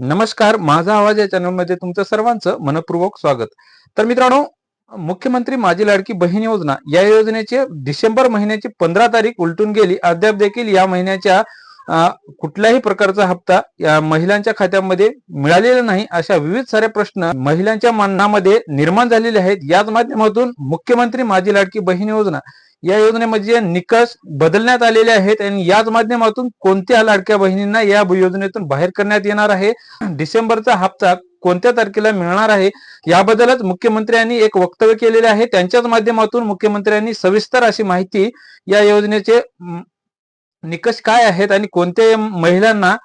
नमस्कार माझा आवाज या चॅनलमध्ये तुमचं सर्वांचं मनपूर्वक स्वागत. तर मित्रांनो मुख्यमंत्री माझी लाडकी बहीण योजना या योजनेचे डिसेंबर महिन्याची पंधरा तारीख उलटून गेली. अद्याप देखील या महिन्याच्या कुठल्याही प्रकारचा हप्ता या महिलांच्या खात्यामध्ये मिळालेला नाही अशा विविध सारे प्रश्न महिलांच्या मनामध्ये निर्माण झालेले आहेत. याच माध्यमातून मुख्यमंत्री माझी लाडकी बहीण योजना या योजनेमध्ये निकष बदलण्यात आलेले आहेत आणि याच माध्यमातून कोणत्या लाडक्या बहिणींना या योजनेतून बाहेर करण्यात येणार आहे? डिसेंबरचा हप्ता कोणत्या तारखेला मिळणार आहे? याबद्दलच मुख्यमंत्र्यांनी एक वक्तव्य केलेले आहे. त्यांच्याच माध्यमातून मुख्यमंत्र्यांनी सविस्तर अशी माहिती या योजनेचे निकष काय आहेत आणि कोणत्या महिलांना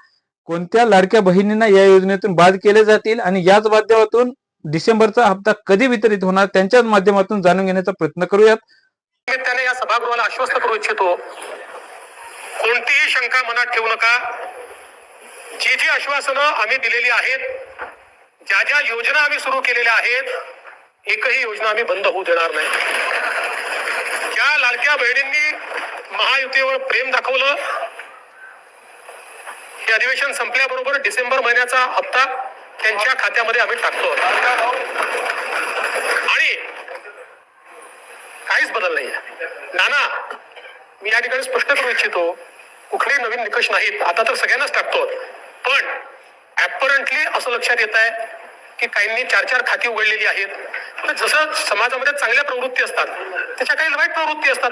कोणत्या लाडक्या बहिणींना या योजनेतून बाद केले जातील आणि याच माध्यमातून डिसेंबरचा हप्ता कधी वितरित होणार त्यांच्याच माध्यमातून जाणून घेण्याचा प्रयत्न करूयात. त्याने या सभागृहाला आश्वस्त करू इच्छितो. कोणतीही शंका मनात ठेवू नका. जी जी आश्वासनं आम्ही दिलेली आहेत ज्या ज्या योजना आम्ही सुरू केलेल्या आहेत एकही योजना आम्ही बंद होऊ देणार नाही. ज्या लाडक्या बहिणींनी महायुतीवर प्रेम दाखवलं. हे अधिवेशन संपल्याबरोबर डिसेंबर महिन्याचा हप्ता त्यांच्या खात्यामध्ये आम्ही टाकतो. आणि काहीच बदल नाहीये. नाना मी या ठिकाणी स्पष्ट करू इच्छितो कुठले नवीन निकष नाहीत. आता तर सगळ्यांनाच टाकतो. पण ऍपरंटली असं लक्षात येत आहे की काहींनी चार चार खाती उघडलेली आहेत. जसं समाजामध्ये चांगल्या प्रवृत्ती असतात त्याच्या काही वाईट प्रवृत्ती असतात.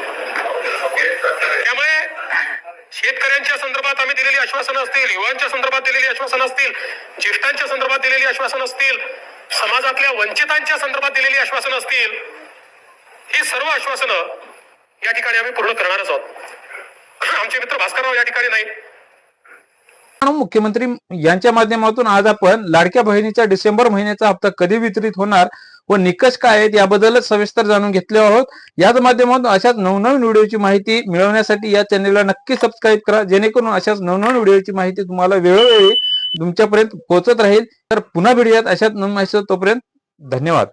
संदर्भात आम्ही दिलेली आश्वासनं असतील युवांच्या संदर्भात दिलेली आश्वासनं असतील ज्येष्ठांच्या संदर्भात दिलेली आश्वासनं असतील समाजातल्या वंचितांच्या संदर्भात दिलेली आश्वासनं असतील ही सर्व आश्वासनं या ठिकाणी आम्ही पूर्ण करणारच आहोत. आमचे मित्र भास्करराव या ठिकाणी नाही मुख्यमंत्री यांच्या माध्यमातून आज आपण लाडक्या बहिणीचा डिसेंबर महिन्याचा हप्ता कधी वितरित होणार व निकष काय आहेत याबद्दलच सविस्तर जाणून घेतले आहोत. याच माध्यमातून अशाच नवनवीन व्हिडिओची माहिती मिळवण्यासाठी या चॅनेलला नक्की सबस्क्राईब करा जेणेकरून अशाच नवनवीन व्हिडिओची माहिती तुम्हाला वेळोवेळी तुमच्यापर्यंत पोहोचत राहील. तर पुन्हा भेटूयात अशाच नवीन माहिती तोपर्यंत धन्यवाद.